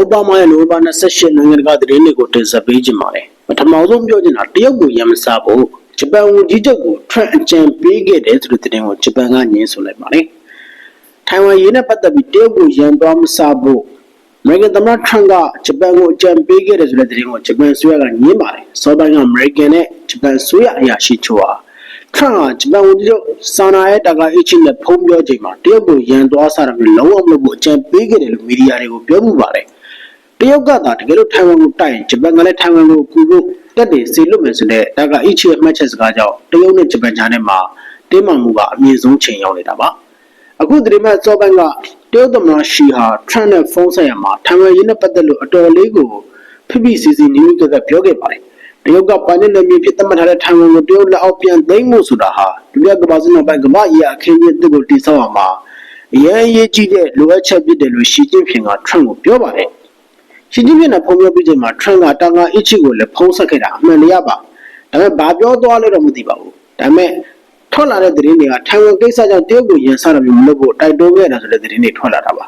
ကိုပါမရဲ့နိုဘာ28နိုင်ငံတကာသတင်းတွေကိုတင်ဆက်ပေးကြပါမယ်ပထမဆုံးပြောချင်တာတရုတ်ကိုရမစားဖို့ဂျပန်ဝန်ကြီးချုပ်ကိုထရန့်အကြံပေးခဲ့တယ်ဆိုတဲ့သတင်းကိုဂျပန်ကညင်းဆိုလိုက်ပါတယ်ထိုင်ဝမ်ရေးနဲ့ပတ်သက်ပြီးတရုတ်ကိုရန်သွားမစားဖို့အမေရိကန်သမ္မတထရန့်ကဂျပန်ကိုအကြံပေးခဲ့တယ်ဆိုတဲ့သတင်းကိုဂျပန်ဆိုရကညင်းပါတယ်စောပိုင်းကအမေရိကန်နဲ့ဂျပန်ဆိုရအရာရှိချို့ဟာထရန့်ကဂျပန်ဝန်ကြီးချုပ်ဆာနာရဲ့တာကာအီချီနဲ့ဖုံးပြောချိန်မှာတရုတ်ကိုရန်သွားစားတာမျိုးလုံးဝမလုပ်ဖို့အကြံပေးခဲ့တယ်လို့မီဒီယာတွေကိုပြောမှုပါတယ် တရုတ်ကသာတကယ်လို့ထိုင်ဝမ်ကိုတိုက်ရင်ဂျပန်ကလည်းထိုင်ဝမ်ကိုကူဖို့တက်တယ်စီလွတ်မယ်ဆိုတဲ့တာကာအီချီရဲ့မှတ်ချက်စကားကြောင့်တရုတ်နဲ့ဂျပန်ကြားထဲမှာတင်းမာမှုကအမြင့်ဆုံးချိန်ရောက်နေတာပါအခုဒီမဲ့စောပိုင်းကတရုတ်သမ္မတရှီဟာထရန့်နဲ့ဖုန်းဆက်ရမှာထိုင်ဝမ်ရင်းနဲ့ပတ်သက်လို့အတော်လေးကိုဖိဖိစီစီနီးနီးကကပြောခဲ့ပါတယ်တရုတ်ကပိုင်းနဲ့မြေဖြစ်သတ်မှတ်ထားတဲ့ထိုင်ဝမ်ကိုတရုတ်လက်အောက်ပြန်သိမ်းမှုဆိုတာဟာဒုတိယကမ္ဘာစစ်နောက်ပိုင်းကမ္ဘာရေးအခင်းအကျင်းတစ်ကိုတည်ဆောက်ရမှာအရင်အရေးကြီးတဲ့လိုအပ်ချက်ဖြစ်တယ်လို့ရှီကျင်းဖင်ကထရန့်ကိုပြောပါတယ် ရှီကျင်းဖင်ကဖုန်းပြောပြီးချိန်မှာထရန့်ကတာငါအစ်ချီကိုလည်းဖုန်းဆက်ခဲ့တာအမှန်တရားပါဒါပေမဲ့ဘာပြောသွားလဲတော့မသိပါဘူးဒါပေမဲ့ထွက်လာတဲ့သတင်းတွေကထိုင်ဝမ်ကိစ္စကြောင့်တရုတ်ကိုရန်စားရမျိုးမလုပ်ဖို့တိုက်တွန်းခဲ့တာဆိုတဲ့သတင်းတွေထွက်လာတာပါ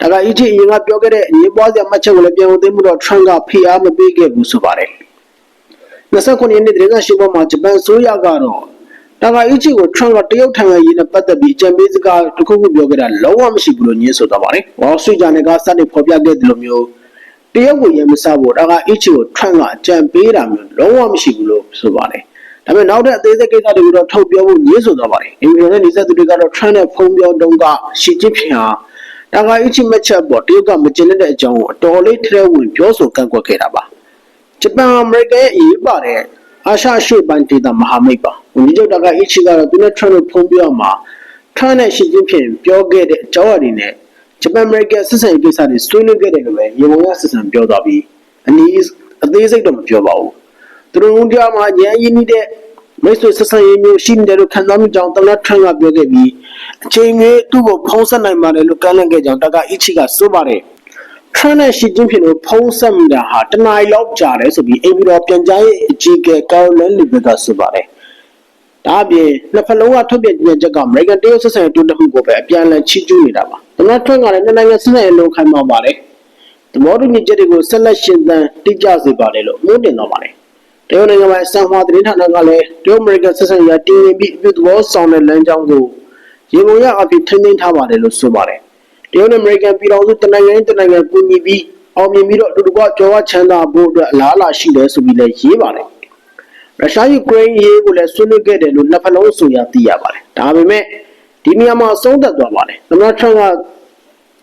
ဒါကအီချီအရင်ကပြောခဲ့တဲ့အငြင်းပွားစရာမှတ်ချက်ကိုလည်းပြန်ဝင်သိမှုတော့ထရန့်ကဖိအားမပေးခဲ့ဘူးဆိုပါတယ်29ရက်နေ့တရင်ကရှိပေါ်မှာဂျပန်ဆိုရကတော့တာဂါအီချီကိုထရန့်ကတရုတ်ထံရရေးနဲ့ပတ်သက်ပြီးအကြံပေးစကားတစ်ခုခုပြောခဲ့တာလုံးဝမရှိဘူးလို့ညင်းဆိုသွားပါတယ်။ဝါစထရီဂျာနယ်ကစတင်ဖော်ပြခဲ့တယ်လို့မျိုး တရုတ်ကိုရမစားဖို့တာဂါအီချီကိုထရန့်ကအကြံပေးတာမျိုးလုံးဝမရှိဘူးလို့ဆိုပါတယ်။ဒါပေမဲ့နောက်တဲ့အသေးစိတ်ကိစ္စတွေကိုတော့ထုတ်ပြောဖို့ညင်းဆိုသွားပါတယ်။အင်ဂျင်နဲ့နေဆက်သူတွေကတော့ထရန့်နဲ့ဖုံးပြောတုံးကရှီကျင်းဖင်ဟာတာဂါအီချီမက်ချက်ပေါ်တရုတ်ကမကျင်တဲ့အကြောင်းကိုအတော်လေးထဲဝင်ပြောဆိုကန့်ကွက်ခဲ့တာပါ။ဂျပန်အမေရိကန်ရဲ့အရေးပါတဲ့အာရှရှေ့ပိုင်းဒေသမဟာမိတ်ပါဝန်ကြီးချုပ်တာကအီချီကတော့သူနဲ့ထရန့်တို့ဖုံးပြောမှာထရန့်နဲ့ရှီကျင်းဖင်ပြောခဲ့တဲ့အကြောင်းအရာတွေနဲ့ ဂျပန်အမေရိကန်စစ်ဆိုင်ကိစ္စတွေဆွေးနွေးခဲ့တယ်လို့ပဲရေပုံရစစ်ဆန်ပြောသွားပြီးအနည်းအသေးစိတ်တော့မပြောပါဘူးသူတို့တို့ကြားမှာရန်ရင်းနေတဲ့မိတ်ဆွေဆက်ဆံရေးမျိုးရှိနေတယ်လို့ခံစားမိကြောင်းတလတ်ထရန့်ကပြောခဲ့ပြီးအချိန်ကြီးသူ့ကိုဖုံးဆက်နိုင်ပါတယ်လို့ကမ်းလှမ်းခဲ့ကြောင်းတာကအီချီကဆိုပါတယ်ထရန့်နဲ့ရှီကျင်းဖင်တို့ဖုံးဆက်မိတာဟာတနင်္လာလောက်ကြာတယ်ဆိုပြီးအိမ်ပြည်တော်ပြန်ကြားရေးအကြီးအကဲကာရိုလန်လီဘက်ကဆိုပါတယ်။ဒါအပြင်နှစ်ဖက်လုံးကထုတ်ပြန်ကြေညာချက်က American တရုတ်ဆက်ဆံရေးတိုးတက်မှုကိုပဲအပြန်အလှန်ချီးကျူးနေတာပါ။ သမ္မတထွန်းကလည်းနှစ်နိုင်ငံဆက်ဆံရေးလုံးခိုင်မာပါတယ်။သဘောတူညီချက်တွေကိုဆက်လက်ရှင်သန်တိကျစေပါတယ်လို့မှုတင်တော့ပါတယ်။တရုတ်နိုင်ငံမှာစံဟွာသတင်းဌာနကလည်းတရုတ် American ဆက်ဆံရေးတည်ငြိမ်ပြီးအပြုသဘောဆောင်တဲ့လမ်းကြောင်းကိုရေပုံရအဖြစ်ထိန်းသိမ်းထားပါတယ်လို့ဆိုပါတယ်။တရုတ်နဲ့ American ပြည်တော်စုတနိုင်ငံတနိုင်ငံကူညီပြီးအောင်မြင်ပြီးတော့အတူတကွကြောဝချမ်းသာဖို့အတွက်အလားအလာရှိတယ်ဆိုပြီးလည်းရေးပါတယ်။ရုရှားယူကရိန်းရေးကိုလည်းဆွေးနွေးခဲ့တယ်လို့နှစ်ဖက်လုံးဆိုရသိရပါတယ်။ဒါပေမဲ့ ဒီနေရာမှာအဆုံးသတ်သွားပါတယ်။သမ္မတထရန့်က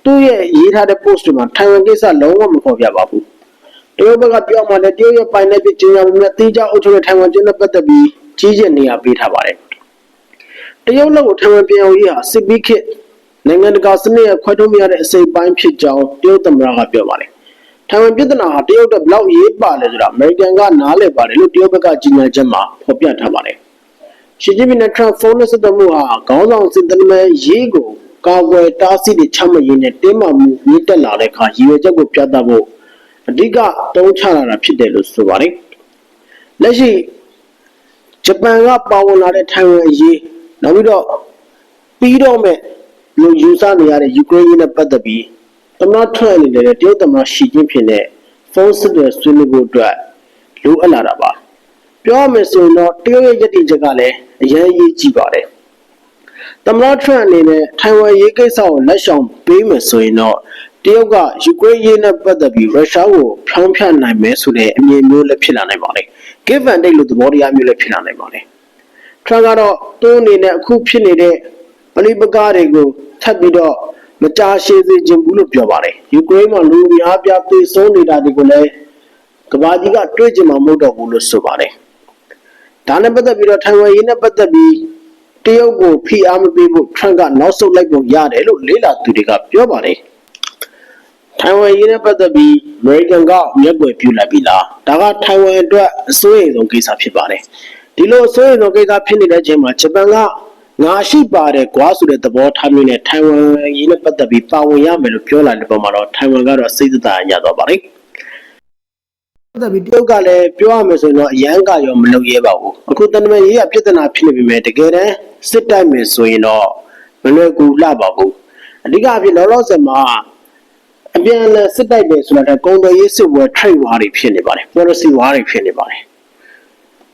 သူ့ရဲ့ရေးထားတဲ့ post တွေမှာထိုင်ဝမ်ကိစ္စလုံးဝမဖော်ပြပါဘူး။တရုတ်ဘက်ကပြောမှလည်းတရုတ်ရဲ့ပိုင်နယ်ပြည်ကျင်းရမှုနဲ့တေးကြအုပ်ချုပ်တဲ့ထိုင်ဝမ်ကျွန်းနဲ့ပတ်သက်ပြီးကြီးကျယ်နေရပေးထားပါတယ်။တရုတ်လက်ကိုထိုင်ဝမ်ပြည်အောင်ရေးဟာစစ်ပြီးခေတ်နိုင်ငံတကာစနစ်ရဲ့ခွဲထုတ်မရတဲ့အစိပ်ပိုင်းဖြစ်ကြောင်းတရုတ်သမ္မတကပြောပါတယ်။ထိုင်ဝမ်ပြည်ထနာဟာတရုတ်အတွက်ဘလောက်ရေးပါလဲဆိုတာအမေရိကန်ကနားလည်ပါတယ်လို့တရုတ်ဘက်ကကြေညာချက်မှာဖော်ပြထားပါတယ်။ ရှီဂျင်းပင်နဲ့ထရန့်ဖုန်းနဲ့ဆက်သွယ်မှုဟာခေါင်းဆောင်စစ်တမ်းမဲ့ရေးကိုကာကွယ်တားဆီးတွေချမှတ်ရင်းနဲ့တင်းမာမှုမြင့်တက်လာတဲ့အခါရည်ရွယ်ချက်ကိုပြသဖို့အဓိကတုံးချလာတာဖြစ်တယ်လို့ဆိုပါတယ်။လက်ရှိဂျပန်ကပါဝင်လာတဲ့ထိုင်ဝမ်အရေးနောက်ပြီးတော့ပြီးတော့မဲ့လို့ယူဆနေရတဲ့ယူကရိန်းနဲ့ပတ်သက်ပြီးသမ္မတထရန့်အနေနဲ့တရုတ်သမ္မတရှီကျင်းဖင်နဲ့ဖုန်းဆက်သွယ်ဆွေးနွေးဖို့အတွက်လိုအပ်လာတာပါ ပြောရမယ်ဆိုရင်တော့တရုတ်ရဲ့ယက်တီချက်ကလည်းအရင်အရေးကြီးပါတယ်သမ္မတထရန့်အနေနဲ့ထိုင်ဝမ်ရေးကိစ္စကိုလက်ဆောင်ပေးမယ်ဆိုရင်တော့တရုတ်ကယူကရိန်းရေးနဲ့ပတ်သက်ပြီးရုရှားကိုဖြောင်းဖြတ်နိုင်မယ်ဆိုတဲ့အမြင်မျိုးလည်းဖြစ်လာနိုင်ပါတယ် give and take လို့သဘောတရားမျိုးလည်းဖြစ်လာနိုင်ပါတယ်ထရန့်ကတော့သူ့အနေနဲ့အခုဖြစ်နေတဲ့ပဋိပက္ခတွေကိုထပ်ပြီးတော့မကြာရှည်စေခြင်းဘူးလို့ပြောပါတယ်ယူကရိန်းမှာလူအများပြားသေဆုံးနေတာတွေကိုလည်းကမ္ဘာကြီးကတွေ့ကြမှာမဟုတ်တော့ဘူးလို့ဆိုပါတယ် ဒါနဲ့ပတ်သက်ပြီးတော့ထိုင်ဝမ်ရေးနဲ့ပတ်သက်ပြီးတရုတ်ကိုဖိအားမပေးဖို့ထရန့်ကနောက်ဆုတ်လိုက်ပုံရတယ်လို့လေးလာသူတွေကပြောပါတယ်ထိုင်ဝမ်ရေးနဲ့ပတ်သက်ပြီးအမေရိကန်ကမျက်ကွယ်ပြုလိုက်ပြီလားဒါကထိုင်ဝမ်အတွက်အစိုးရိမ်ဆုံးကိစ္စဖြစ်ပါတယ်ဒီလိုအစိုးရိမ်ဆုံးကိစ္စဖြစ်နေတဲ့အချိန်မှာဂျပန်ကငါရှိပါတယ်ကွာဆိုတဲ့သဘောထားမျိုးနဲ့ထိုင်ဝမ်ရေးနဲ့ပတ်သက်ပြီးပါဝင်ရမယ်လို့ပြောလာတဲ့ပုံမှာတော့ထိုင်ဝမ်ကတော့စိတ်သက်သာရသွားပါတယ် ပတ်သက်ပြီးတရုတ်ကလည်းပြောရမယ်ဆိုရင်တော့အရန်ကရောမလုပ်ရဲပါဘူးအခုတန်တမန်ရေးရပြဿနာဖြစ်နေပြီမဲ့တကယ်တမ်းစစ်တိုက်မယ်ဆိုရင်တော့မလွယ်ကူလှပါဘူးအဓိကအဖြစ်လောလောဆယ်မှာအပြန်အလှန်စစ်တိုက်တယ်ဆိုတာကကုန်သွယ်ရေးစစ်ပွဲ trade war တွေဖြစ်နေပါတယ် policy war တွေဖြစ်နေပါတယ်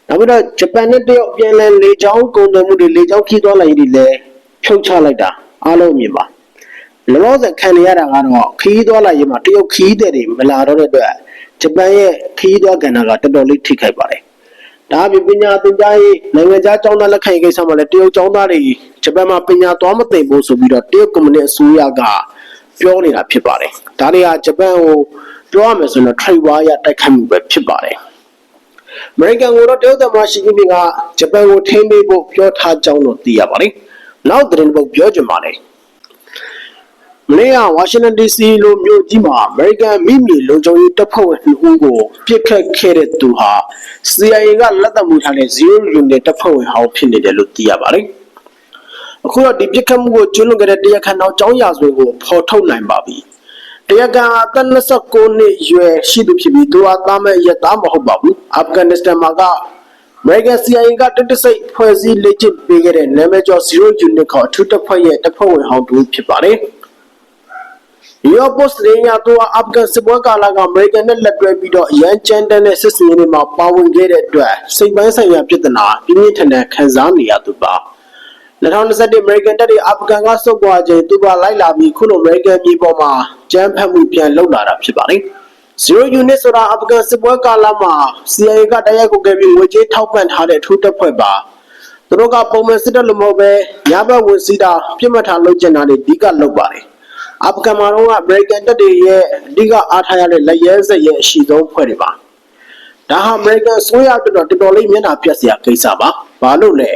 နောက်ပြီးတော့ဂျပန်နဲ့တရုတ်အပြန်အလှန်လေကြောင်းကုန်သွယ်မှုတွေလေကြောင်းခီးသွားလိုက်တွေလည်းဖြုတ်ချလိုက်တာအားလုံးမြင်ပါလောလောဆယ်ခံနေရတာကတော့ခီးသွားလိုက်ရင်မှာတရုတ်ခီးတဲ့တွေမလာတော့တဲ့အတွက် ဂျပန်ရဲ့ခီးသွားကဏ္ဍကတော်တော်လေးထိခိုက်ပါတယ်ဒါအပြင်ပညာသင်ကြားရေးနိုင်ငံခြားကျောင်းသားလက်ခံရေးကိစ္စမှာလည်းတရုတ်ကျောင်းသားတွေဂျပန်မှာပညာသွားမသိဘူးဆိုပြီးတော့တရုတ်ကွန်မြူနစ်အစိုးရကပြောနေတာဖြစ်ပါတယ်။ဒါတွေကဂျပန်ကိုပြောရမယ်ဆိုရင် trade war ရတိုက်ခတ်မှုပဲဖြစ်ပါတယ်။ American ကိုတော့တရုတ်သမ္မတရှီကျင်းပင်ကဂျပန်ကိုထိန်းသိမ်းဖို့ပြောထားကြောင်းတော့သိရပါတယ်။နောက်သတင်းပုတ်ပြောချင်ပါတယ်။ မနေ့ကဝါရှင်တန် DC လိုမြို့ကြီးမှာ American မိမိလုံခြုံရေးတပ်ဖွဲ့ဝင်နှစ်ဦးကိုပြစ်ခတ်ခဲ့တဲ့သူဟာ CIA ကလက်သက်မှုထားတဲ့0 unit တပ်ဖွဲ့ဝင်ဟောင်းဖြစ်နေတယ်လို့သိရပါတယ်။အခုတော့ဒီပြစ်ခတ်မှုကိုကျွလွန်ခဲ့တဲ့တရားခံတော်ကျောင်းရာဇဝင်ကိုဖော်ထုတ်နိုင်ပါပြီ။တရားခံအသက်29နှစ်ရွယ်ရှိသူဖြစ်ပြီးသူဟာတာမန်ရသားမဟုတ်ပါဘူး။အာဖဂန်နစ္စတန်မှာက American CIA ကတတစိတ်ဖွဲ့စည်းလေ့ကျင့်ပေးခဲ့တဲ့နာမည်ကျော်0 unit ခေါ်အထူးတပ်ဖွဲ့ရဲ့တပ်ဖွဲ့ဝင်ဟောင်းတူဖြစ်ပါတယ်။ New York Post ရင်းရတော့အာဖဂန်စစ်ပွဲကာလကအမေရိကန်နဲ့လက်တွဲပြီးတော့ရန်ချန်တန်တဲ့စစ်စင်ရေးတွေမှာပါဝင်ခဲ့တဲ့အတွက်စိတ်ပိုင်းဆိုင်ရာပြဿနာပြင်းပြင်းထန်ထန်ခံစားနေရသူပါ2021အမေရိကန်တပ်တွေအာဖဂန်ကဆုတ်ခွာချိန်သူကလိုက်လာပြီးခုလိုအမေရိကန်ပြည်ပေါ်မှာကြမ်းဖက်မှုပြန်လုပ်လာတာဖြစ်ပါတယ်0 unit ဆိုတာအာဖဂန်စစ်ပွဲကာလမှာ CIA ကတရားကိုခဲ့ပြီးငွေကြေးထောက်ပံ့ထားတဲ့ထူးတပ်ဖွဲ့ပါသူတို့ကပုံမှန်စစ်တပ်လိုမဟုတ်ပဲညဘက်ဝင်စီးတာပြစ်မှတ်ထားလုပ်ကျင်တာတွေအဓိကလုပ်ပါတယ် အာဖဂန်မှာတော့အမေရိကန်တပ်တွေရဲ့အဓိကအားထားရတဲ့လက်ရဲစက်ရဲ့အရှိဆုံးဖွဲ့တွေပါဒါဟာအမေရိကန်ဆိုရတော်တော်တော်လေးမျက်နှာပြက်စရာကိစ္စပါဘာလို့လဲ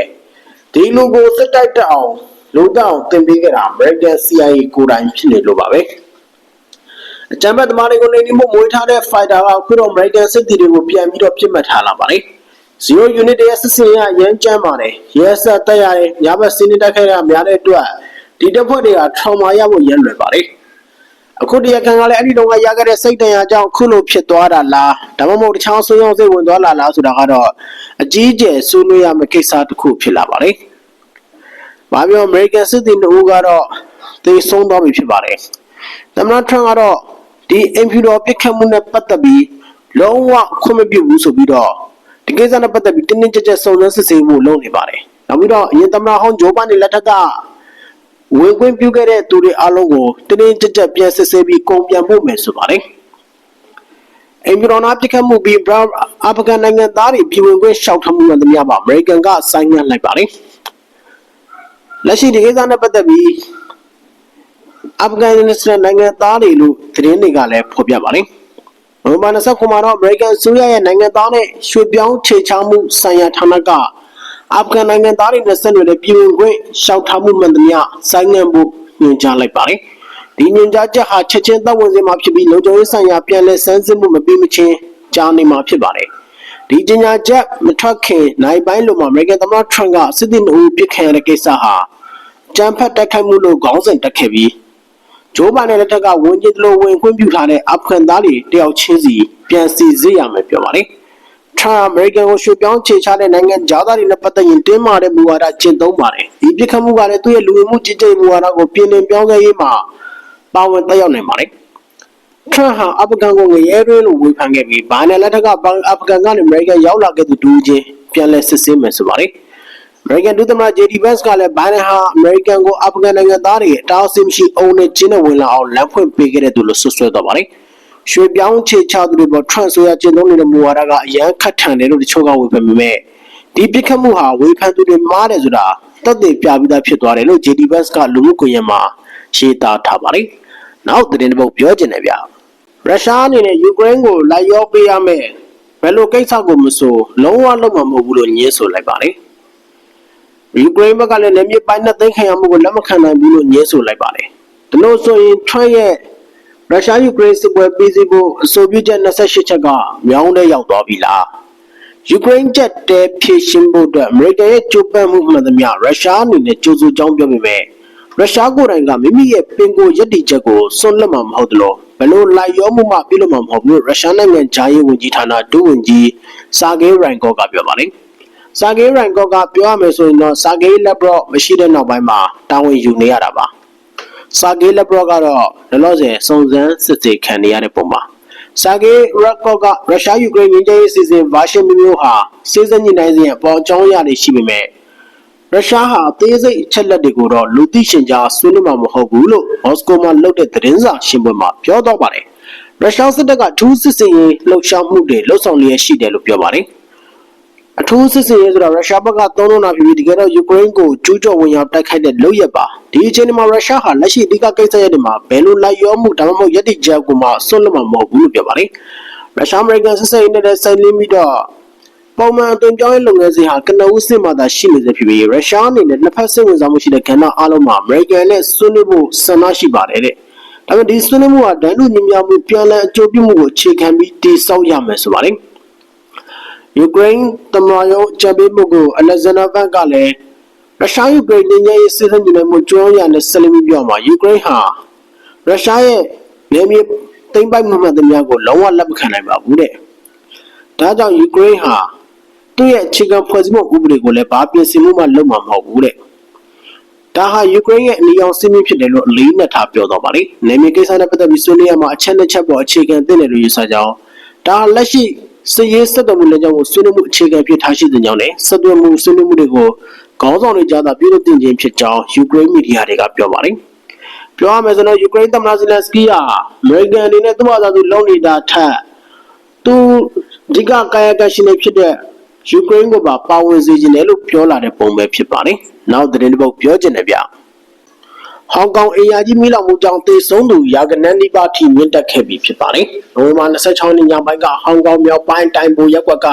ဒီလူကိုစစ်တိုက်တက်အောင်လူတောင်တင်ပေးခဲ့တာအမေရိကန် CIA ကိုယ်တိုင်ဖြစ်နေလို့ပါပဲအကြမ်းဖက်သမားတွေကိုနေနေမှုမွေးထားတဲ့ fighter ကအခုတော့ American စစ်တီတွေကိုပြန်ပြီးတော့ပြစ်မှတ်ထားလာပါတယ်0 unit ရဲ့စစ်စင်ရရမ်းကြမ်းပါတယ်ရဲဆက်တက်ရတယ်ညဘက်စီးနေတက်ခဲ့တာများတဲ့အတွက် ဒီတပ်ဖွဲ့တွေက trauma ရဖို့ရန်လွယ်ပါတယ်အခုတရားခံကလည်းအဲ့ဒီတော့ကရခဲ့တဲ့စိတ်တရားကြောင့်ခုလိုဖြစ်သွားတာလားဒါမှမဟုတ်တခြားဆုံးရောက်စိတ်ဝင်သွားလာလားဆိုတာကတော့အကြီးအကျယ်ဆွေးနွေးရမယ့်ကိစ္စတစ်ခုဖြစ်လာပါတယ်။ဘာပြော American စစ်သည်တို့ကတော့သေဆုံးသွားပြီဖြစ်ပါတယ်။သမ္မတထရန့်ကတော့ဒီအင်ဖြူတော်ပြစ်ခတ်မှုနဲ့ပတ်သက်ပြီးလုံးဝခွင့်မပြုဘူးဆိုပြီးတော့ဒီကိစ္စနဲ့ပတ်သက်ပြီးတင်းတင်းကြပ်ကြပ်စုံစမ်းစစ်ဆေးမှုလုပ်နေပါတယ်။နောက်ပြီးတော့အရင်သမ္မတဟောင်းဂျိုးဘိုင်ဒန်လက်ထက်က ဝင်ခွင့်ပြုခဲ့တဲ့သူတွေအားလုံးကိုတင်းတင်းကြပ်ကြပ်ပြန်စစ်ဆေးပြီးကုန်ပြန်ဖို့မယ်ဆိုပါတယ်။အင်ဂျီရိုနာပြစ်ခတ်မှုပြီးအာဖဂန်နိုင်ငံသားတွေပြည်ဝင်ခွင့်ရှောက်ထမှုမှန်သမျှမှာအမေရိကန်ကဆိုင်းငံ့လိုက်ပါတယ်။လက်ရှိဒီကိစ္စနဲ့ပတ်သက်ပြီးအာဖဂန်နစ္စတန်နိုင်ငံသားတွေလို့သတင်းတွေကလည်းဖော်ပြပါတယ်။နိုဝင်ဘာ29မှာတော့အမေရိကန်ဆိုရရဲ့နိုင်ငံသားနဲ့ရွှေပြောင်းခြေချမှုဆိုင်ရာဌာနက အာဖဂန်နိုင်ငံသားတွေနဲ့ဆက်နွယ်တဲ့ပြည်ဝင်ခွင့်ရှောက်ထားမှုမှန်သမျှဆိုင်းငံ့ဖို့ညွှန်ကြားလိုက်ပါတယ်။ဒီညွှန်ကြားချက်ဟာချက်ချင်းသက်ဝင်စေမှာဖြစ်ပြီးလုံခြုံရေးဆိုင်ရာပြန်လည်စမ်းစစ်မှုမပြီးမချင်းကြားနေမှာဖြစ်ပါတယ်။ဒီညညာချက်မထွက်ခင်နိုင်ပိုင်းလိုမှာအမေရိကန်သမ္မတထရန့်ကစစ်သည်နှုတ်ပြစ်ခံရတဲ့ကိစ္စဟာကြမ်းဖက်တိုက်ခိုက်မှုလို့ခေါင်းစဉ်တက်ခဲ့ပြီးဂျိုးဘိုင်ဒန်လက်ထက်ကဝန်ကြီးတလို့ဝင်ခွင့်ပြုထားတဲ့အာဖဂန်သားတွေတယောက်ချင်းစီပြန်စီစစ်ရမယ်ပြောပါတယ်။ ထရမ်အမေရိကန်ကိုရွှေ့ပြောင်းခြေချတဲ့နိုင်ငံကြားသားတွေနဲ့ပတ်သက်ရင်တင်းမာတဲ့မူဝါဒကျင့်သုံးပါတယ်။ဒီပြစ်ခတ်မှုကလည်းသူ့ရဲ့လူဝင်မှုကြီးကြပ်မူဝါဒကိုပြင်လင်ပြောင်းလဲရေးမှာပါဝင်သက်ရောက်နိုင်ပါတယ်။ထရမ်ဟာအာဖဂန်ကိုငရဲတွင်းလို့ဝေဖန်ခဲ့ပြီးဘာနယ်လက်ထက်ကအာဖဂန်ကနေအမေရိကန်ရောက်လာခဲ့သူဒူးချင်းပြန်လဲစစ်ဆေးမယ်ဆိုပါတယ်။ American ဒုသမ္မတ JD Vance ကလည်းဘိုင်ဒန်ဟာ American ကိုအာဖဂန်နိုင်ငံသားတွေအတားအဆီးမရှိအုံနဲ့ကျင်းနဲ့ဝင်လာအောင်လမ်းဖွင့်ပေးခဲ့တဲ့သူလို့ဆွဆွဲသွားပါတယ်။ ရွှေပြောင်းခြေချသူတွေပေါ် trans ဆိုရကျင့်သုံးနေတဲ့မူဝါဒကအရန်ခတ်ထန်တယ်လို့တချို့ကဝေဖန်ပေမဲ့ဒီပြစ်ခတ်မှုဟာဝေဖန်သူတွေမှားတယ်ဆိုတာသက်သေပြပြီးသားဖြစ်သွားတယ်လို့ JD Vance ကလူမှုကွန်ရက်မှာရှင်းသားထားပါတယ်။နောက်သတင်းတစ်ပုဒ်ပြောချင်တယ်ဗျ။ရုရှားအနေနဲ့ယူကရိန်းကိုလိုက်ရောပေးရမယ်ဘယ်လိုကိစ္စကိုမဆိုလုံးဝလုံးမမဟုတ်ဘူးလို့ညင်းဆိုလိုက်ပါတယ်။ယူကရိန်းဘက်ကလည်းလက်မြစ်ပိုင်းနဲ့သိမ်းခံရမှုကိုလက်မခံနိုင်ဘူးလို့ညင်းဆိုလိုက်ပါတယ်။ဒါလို့ဆိုရင် Trump ရဲ့ ရုရှားယူကရိန်းစစ်ပွဲပြီးစီးဖို့အဆိုပြုချက်28ချက်ကမြောင်းတဲ့ရောက်သွားပြီလားယူကရိန်းချက်တဲဖြည့်ရှင်းဖို့အတွက်အမေရိကန်ရဲ့ကြိုးပမ်းမှုမှန်သမျှရုရှားအနေနဲ့ကြိုးစိုးကြောင်းပြောပေမဲ့ရုရှားကိုယ်တိုင်ကမိမိရဲ့ပင်ကိုရည်တည်ချက်ကိုစွန့်လွတ်မှာမဟုတ်သလိုဘလို့လိုက်ရောမှုမှပြုလုပ်မှာမဟုတ်ဘူးရုရှားနိုင်ငံဂျာရေးဝန်ကြီးဌာနဒုဝန်ကြီးစာဂေးရိုင်ကော့ကပြောပါတယ်စာဂေးရိုင်ကော့ကပြောရမယ်ဆိုရင်တော့စာဂေးလက်ဘရော့မရှိတဲ့နောက်ပိုင်းမှာတာဝန်ယူနေရတာပါ စာဂေးလက်ဘရော့ကတော့လောလောဆယ်စုံစမ်းစစ်ဆေးခံနေရတဲ့ပုံမှာစာဂေးရက်ကော့ကရုရှားယူကရိန်းငြိမ်းချမ်းရေးစီစဉ်ဗာရှင်မျိုးမျိုးဟာစေစညင်တိုင်းစဉ်အပေါ်အကြောင်းအရာတွေရှိပေမဲ့ရုရှားဟာအသေးစိတ်အချက်လက်တွေကိုတော့လူသိရှင်ကြားဆွေးနွေးမှာမဟုတ်ဘူးလို့မော်စကိုမှာလုပ်တဲ့သတင်းစာရှင်းပွဲမှာပြောတော့ပါတယ်ရုရှားစစ်တပ်ကထူးစစ်စင်ရေးလှုပ်ရှားမှုတွေလှုပ်ဆောင်လျက်ရှိတယ်လို့ပြောပါတယ်အ ထူးစစ်စင်ရေးဆိုတာရုရှားဘက်ကသုံးလုံးတာဖြစ်ပြီးတကယ်တော့ယူကရိန်းကိုကျူးကျော်ဝင်ရောက်တိုက်ခိုက်တဲ့လုပ်ရက်ပါဒီအချိန်မှာရုရှားဟာလက်ရှိအဓိကကိစ္စရပ်တွေမှာဘယ်လိုလိုက်ရောမှုဒါမှမဟုတ်ယက်တိချက်ကိုမှဆွတ်လွတ်မှာမဟုတ်ဘူးလို့ပြောပါတယ်ရုရှားအမေရိကန်စစ်စင်ရေးနဲ့ဆိုင်လင်းပြီးတော့ပုံမှန်အသွင်ပြောင်းရေးလုပ်ငန်းစဉ်ဟာကနဦးစစ်မှသာရှိနေစေဖြစ်ပြီးရုရှားအနေနဲ့နှစ်ဖက်စိတ်ဝင်စားမှုရှိတဲ့ကဏ္ဍအလုံးမှာအမေရိကန်နဲ့ဆွေးနွေးဖို့ဆန္ဒရှိပါတယ်တဲ့ဒါပေမဲ့ဒီဆွေးနွေးမှုဟာဒဏ်လူညီမျှမှုပြန်လည်အကျိုးပြုမှုကိုအခြေခံပြီးတည်ဆောက်ရမယ်ဆိုပါတယ် ယူကရိန်းသမ္မတရုံးချန်ပီယံဘုတ်ကိုအလက်ဇန်ဒါဗန်ကလည်းရုရှားယူကရိန်းနိုင်ငံရေးစစ်စစ်ညီနေမှုကြောရနဲ့ဆက်လက်ပြီးပြောမှာယူကရိန်းဟာရုရှားရဲ့နေမြေသိမ်းပိုက်မှုမှန်သမျှကိုလုံးဝလက်မခံနိုင်ပါဘူးတဲ့ဒါကြောင့်ယူကရိန်းဟာသူ့ရဲ့အခြေခံဖွဲ့စည်းမှုဥပဒေကိုလည်းဘာပြင်ဆင်မှုမှလုပ်မှာမဟုတ်ဘူးတဲ့ဒါဟာယူကရိန်းရဲ့အနီအောင်စင်းမြင့်ဖြစ်တယ်လို့အလေးနက်ထားပြောတော့ပါလေ။နေမြေကိစ္စနဲ့ပတ်သက်ပြီးဆွေးနွေးရမှာအချက်နှစ်ချက်ပေါ်အခြေခံသိတယ်လို့ယူဆကြောင်းဒါဟာလက်ရှိ စစ်ရေးစက်တော်မူလမ်းကြောင်းကိုဆွေးနွေးမှုအခြေခံဖြစ်ထားရှိတဲ့ကြောင်းနဲ့စက်တော်မူဆွေးနွေးမှုတွေကိုခေါင်းဆောင်တွေကြားသာပြုလုပ်တင်ခြင်းဖြစ်ကြောင်းယူကရိန်းမီဒီယာတွေကပြောပါတယ်။ပြောရမယ်ဆိုတော့ယူကရိန်းသမ္မတဇလန်စကီဟာအမေရိကန်အနေနဲ့သူ့ဘာသာသူလုံနေတာထက်သူအဓိကကာယကရှင်နေဖြစ်တဲ့ယူကရိန်းကိုပါပါဝင်စေခြင်းတယ်လို့ပြောလာတဲ့ပုံပဲဖြစ်ပါတယ်။နောက်သတင်းတစ်ပုဒ်ပြောချင်တယ်ဗျ။ ဟောင်ကောင်အေယာကြီးမိလောင်မှုကြောင့်သေဆုံးသူရာဂနန်းနိပါထိမြင့်တက်ခဲ့ပြီဖြစ်ပါတယ်။နိုဝင်ဘာ26ရက်ညပိုင်းကဟောင်ကောင်မြောက်ပိုင်းတိုင်ပိုရက်ကွက်က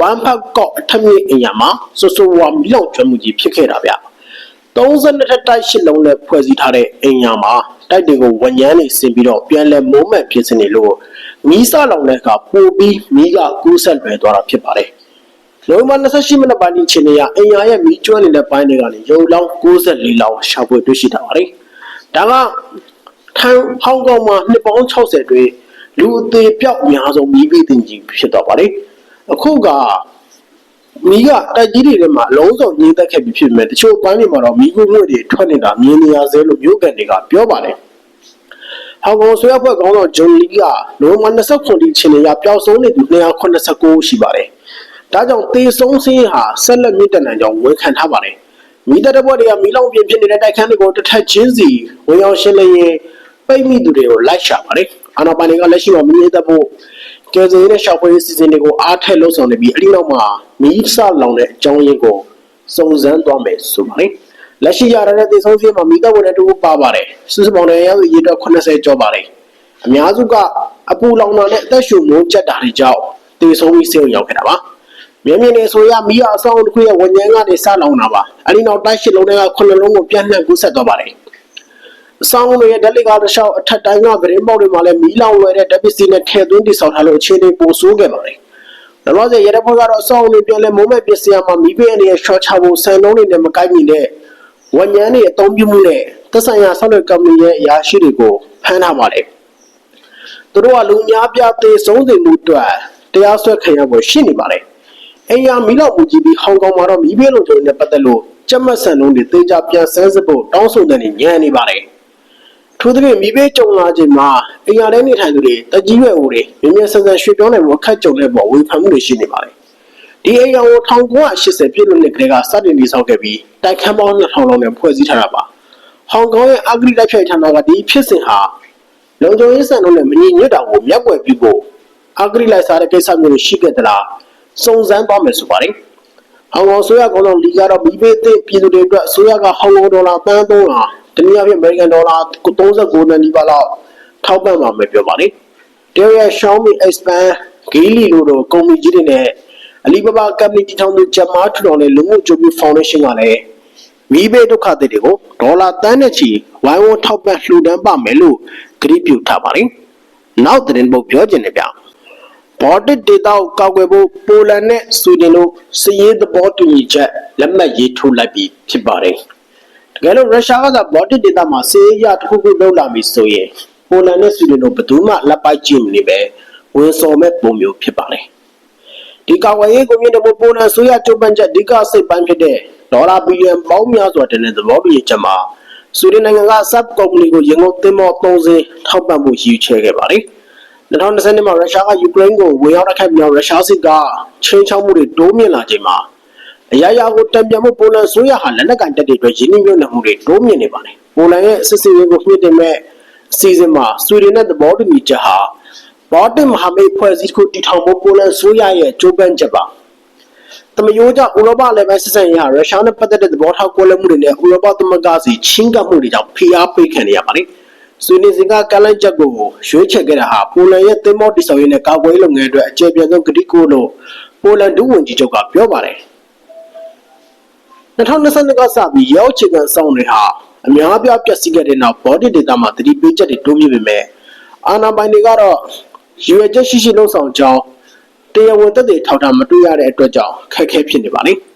ဝမ်ဖတ်ကော့အထက်မြင့်အေယာမှာဆိုဆိုဝါမိလောင်ကျွမ်းမှုကြီးဖြစ်ခဲ့တာဗျ။32ထက်တိုက်ရှစ်လုံးနဲ့ဖွဲ့စည်းထားတဲ့အိမ်ယာမှာတိုက်တွေကိုဝញ្ញမ်းနေဆင်ပြီးတော့ပြန်လဲမိုးမဲ့ဖြစ်စနေလို့မီးစလောင်တဲ့အခါပိုပြီးမီးကကူးဆက်လွယ်သွားတာဖြစ်ပါတယ်။ နိုဝင်ဘာ28မိနစ်ပိုင်းအချိန်ကအင်ယာရဲ့မီးကျွမ်းနေတဲ့ပိုင်းတွေကနေရုပ်လောင်း64လောင်းရှာဖွေတွေ့ရှိထားပါတယ်။ဒါကထိုင်ဟောင်ကောင်မှာနှစ်ပေါင်း60အတွင်းလူအသေးပြောက်အများဆုံးမီးပေးတင်ကြီးဖြစ်တော့ပါတယ်။အခုကမီးကတိုက်ကြီးတွေထဲမှာအလုံးစုံညှိသက်ခဲ့ပြီးဖြစ်ပေမဲ့တချို့ပိုင်းတွေမှာတော့မီးကူးငွေ့တွေထွက်နေတာမြင်နေရသေးလို့မြို့ကန်တွေကပြောပါတယ်။ဟောင်ကောင်ဆွေးအဖွဲ့ခေါင်းဆောင်ဂျွန်လီကနိုဝင်ဘာ29ဒီချိန်ရပျောက်ဆုံးနေသူ289ရှိပါတယ်။ ဒါကြောင့်သေဆုံးစင်းဟာဆက်လက်မြင့်တက်နိုင်ကြောင်းဝန်ခံထားပါတယ်။မိသက်တဘွက်တွေကမီလောင်ပြင်းဖြစ်နေတဲ့တိုက်ခန်းတွေကိုတစ်ထက်ချင်းစီဝင်ရောက်ရှင်းလင်းရင်ပိတ်မိသူတွေကိုလိုက်ရှာပါတယ်။အာနာပိုင်တွေကလက်ရှိမှာမီးရဲသက်ဖို့ကယ်ဆယ်ရေးနဲ့ရှောက်ဖွေးစီစဉ်တွေကိုအားထက်လှုပ်ဆောင်နေပြီးအဲဒီနောက်မှာမီးစလောင်တဲ့အကြောင်းရင်းကိုစုံစမ်းသွားမယ်ဆိုပါတယ်။လက်ရှိရတဲ့သေဆုံးစင်းမှာမိသက်ဝင်တဲ့တူပါပါတယ်။စစ်စပောင်တွေရောက်ရေတော့80ကျော်ပါတယ်။အများစုကအပူလောင်တာနဲ့အသက်ရှူမိုးကျက်တာတွေကြောင့်သေဆုံးပြီးဆေးရုံရောက်ခဲ့တာပါ။ မြင်မြင်နေဆိုရမီးအဆောင်တစ်ခုရဲ့ဝဉဉကနေစလောင်တာပါအဲဒီနောက်တိုက်ရှစ်လုံးတွေကခုနှစ်လုံးကိုပြန့်နှံ့ကူးဆက်သွားပါတယ်အဆောင်တွေရဲ့ဓာတ်လေကားတစ်လျှောက်အထက်တိုင်းကဗရင်ပေါက်တွေမှာလည်းမီးလောင်လွယ်တဲ့ဓာတ်ပစ္စည်းနဲ့ထည့်သွင်းတည်ဆောက်ထားလို့အခြေအနေပိုဆိုးခဲ့ပါတယ်လောလောဆယ်ရတဲ့ဘက်ကတော့အဆောင်တွေပြန်လဲမိုးမဲ့ပစ္စည်းအမှမီးပေးအနေနဲ့ short ချဖို့ဆန်လုံးတွေနဲ့မကိုက်မိတဲ့ဝဉဉန်းတွေအသုံးပြုမှုနဲ့သက်ဆိုင်ရာဆောက်လုပ်ကုမ္ပဏီရဲ့အရာရှိတွေကိုဖမ်းထားပါတယ်သူတို့ကလူများပြားသေးဆုံးစေမှုအတွက်တရားစွဲခံရဖို့ရှိနေပါတယ် အိမ်ယာမီးလောက်မှုကြီးပြီးဟောင်ကောင်မှာတော့မီးဘေးလုံးကျုံနဲ့ပတ်သက်လို့ကြက်မတ်ဆန်လုံးတွေတေချာပြန်ဆန်းစစ်ဖို့တောင်းဆိုတဲ့နေညံနေပါတယ်။ထို့သဖြင့်မီးဘေးကြုံလာခြင်းမှာအိမ်ယာထဲနေထိုင်သူတွေတကြီးရွယ်ဦးတွေမြင်းမြဆန်ဆန်ရွှေပြောင်းနိုင်မှုအခက်ကြုံတဲ့ပေါ်ဝေဖန်မှုတွေရှိနေပါတယ်။ဒီအိမ်ယာကို1980ပြည့်လို့နှစ်ကလေးကစတင်တည်ဆောက်ခဲ့ပြီးတိုက်ခန်းပေါင်း2000လောက်နဲ့ဖွဲ့စည်းထားတာပါ။ဟောင်ကောင်ရဲ့အဂရိတိုက်ဖြတ်ဌာနကဒီဖြစ်စဉ်ဟာလုံခြုံရေးစံနှုန်းနဲ့မညီညွတ်တာကိုမျက်ကွယ်ပြုဖို့အဂရိလိုက်စားတဲ့ကိစ္စမျိုးတွေရှိခဲ့သလား စုံစမ်းသွားမယ်ဆိုပါတယ်။ဟောင်ကောင်ဆိုရကောင်တော်လီကတော့မိဘေးသစ်ပြည်သူတွေအတွက်ဆိုရကဟောင်ကောင်ဒေါ်လာပန်း300တနည်းအားဖြင့်အမေရိကန်ဒေါ်လာ39သန်းနီးပါးလောက်ထောက်ပံ့ပါမယ်ပြောပါတယ်။တရုတ်ရဲ့ Xiaomi Xpand Geely လို့တော့ကုမ္ပဏီကြီးတွေနဲ့အလီဘဘာကမ္ပဏီတည်ထောင်သူဂျမားထူတော်နဲ့လူမှုကြိုးပြဖောင်ဒေးရှင်းကလည်းမိဘေးဒုက္ခတွေကိုဒေါ်လာတန်းနဲ့ချီဝိုင်းဝန်းထောက်ပံ့လှူဒန်းပါမယ်လို့ကြေညာပြုထားပါတယ်။နောက်သတင်းပုတ်ပြောခြင်းနဲ့ပြ။ ဘော်တစ်ဒေသကိုကောက်ွယ်ဖို့ပိုလန်နဲ့ဆွီဒင်တို့စည်ရေးသဘောတူညီချက်လက်မှတ်ရေးထိုးလိုက်ပြီးဖြစ်ပါတယ်။တကယ်လို့ရုရှားကသာဘော်တစ်ဒေသမှာစည်ရေးရတစ်ခုခုလုပ်လာပြီဆိုရင်ပိုလန်နဲ့ဆွီဒင်တို့ဘယ်သူမှလက်ပိုက်ကြည့်မနေပဲဝန်စော်မဲ့ပုံမျိုးဖြစ်ပါတယ်။ဒီကောက်ွယ်ရေးကိုမြင့်တဲ့ပိုလန်ဆိုရကျုပ်ပန်းချက်ဒီကစိတ်ပိုင်းဖြစ်တဲ့ဒေါ်လာဘီလီယံပေါင်းများစွာတင်တဲ့သဘောတူညီချက်မှာဆွေဒင်နိုင်ငံက sub ကုမ္ပဏီကိုရင်ကုန်သင်္ဘော3စင်းထောက်ပံ့မှုရည်ချဲခဲ့ပါတယ် 2020မှာရုရှားကယူကရိန်းကိုဝင်ရောက်တိုက်ခိုက်ပြီးတော့ရုရှားစစ်ကချင်းချောက်မှုတွေတိုးမြင့်လာချိန်မှာအရာရာကိုတံပြန်မှုပိုလန်ဆိုရဟာလက်နက်ကင်တပ်တွေအတွက်ရင်းနှီးမြှုပ်နှံမှုတွေတိုးမြင့်နေပါတယ်ပိုလန်ရဲ့စစ်စင်ရေးကိုမြင့်တင်မဲ့အစီအစဉ်မှာဆွေဒင်နဲ့သဘောတူညီချက်ဟာဘော်တင်မဟာမိတ်ဖွဲ့စည်းကိုတည်ထောင်ဖို့ပိုလန်ဆိုရရဲ့ကြိုးပမ်းချက်ပါတမယိုးကြောင့်ဥရောပလည်းပဲစစ်ဆန်ရေးဟာရုရှားနဲ့ပတ်သက်တဲ့သဘောထားကွဲလွဲမှုတွေနဲ့ဥရောပသမဂ္ဂစီချင်းကပ်မှုတွေကြောင့်ဖိအားပေးခံနေရပါတယ်။ ဆွေးနွေးစဉ်ကကလန့်ချက်ကိုရွေးချယ်ခဲ့တာဟာပိုလန်ရဲ့သင်းမောတိဆောက်ရေးနဲ့ကာကွယ်ရေးလုပ်ငန်းအတွက်အကျေပြန့်ဆုံးကတိကိုလို့ပိုလန်ဒုဝန်ကြီးချုပ်ကပြောပါတယ်။2022ကစပြီးရောက်ချေကန်ဆောင်တွေဟာအများအပြားပျက်စီးခဲ့တဲ့နောက်ဘော်ဒီဒေတာမှာတတိပေးချက်တွေတိုးမြင့်ပေမဲ့အာဏာပိုင်တွေကတော့ရွေချက်ရှိရှိလှုံ့ဆော်ကြောင်းတရားဝင်သက်သေထောက်ထားမတွေ့ရတဲ့အတွက်ကြောင့်ခက်ခဲဖြစ်နေပါလိမ့်။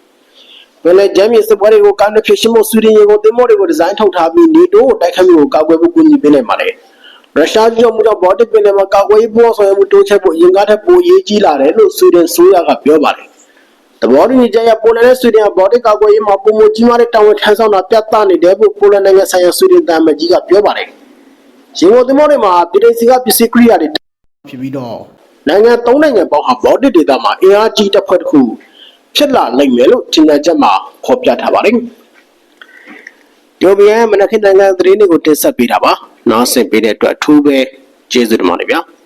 ဘယ်လဲဂျမ်းမြေစစ်ပွဲတွေကိုကန်တဲ့ဖြစ်ရှိမှုဆွေဒင်ရေကိုတင်မောတွေကိုဒီဇိုင်းထုတ်ထားပြီးနေတိုးကိုတိုက်ခတ်မှုကိုကာကွယ်ဖို့ကူညီပေးနိုင်ပါတယ်။ရုရှားကြောင့်မှုတော့ဘော်တစ်ပင်တွေမှာကာကွယ်ရေးပေါ်ဆောင်ရမှုတိုးချဲ့ဖို့အရင်ကထက်ပိုရေးကြီးလာတယ်လို့ဆွေဒင်ဆိုရကပြောပါတယ်။သဘောတူညီချက်ရပိုလန်နဲ့ဆွေဒင်ကဘော်တစ်ကာကွယ်ရေးမှာပုံမကြီးမားတဲ့တာဝန်ထမ်းဆောင်တာပြသနေတယ်လို့ပိုလန်နိုင်ငံဆိုင်ရာဆွေဒင်တမန်ကြီးကပြောပါတယ်။ရေဝတင်မောတွေမှာပြည်ထောင်စုကပစ္စည်းကိရိယာတွေဖြစ်ပြီးတော့နိုင်ငံသုံးနိုင်ငံပေါင်းဟာဘော်ဒစ်ဒေတာမှာအင်အားကြီးတပ်ဖွဲ့တစ်ခု ဖြစ်လာနိုင်မယ်လို့ကြေညာချက်မှာဖော်ပြထားပါတယ်။ဒီဗီယံမနက်ခင်းနိုင်ငံသတင်းတွေကိုတင်ဆက်ပေးတာပါ။နားဆင်ပေးတဲ့အတွက်အထူးပဲကျေးဇူးတင်ပါတယ်ဗျာ။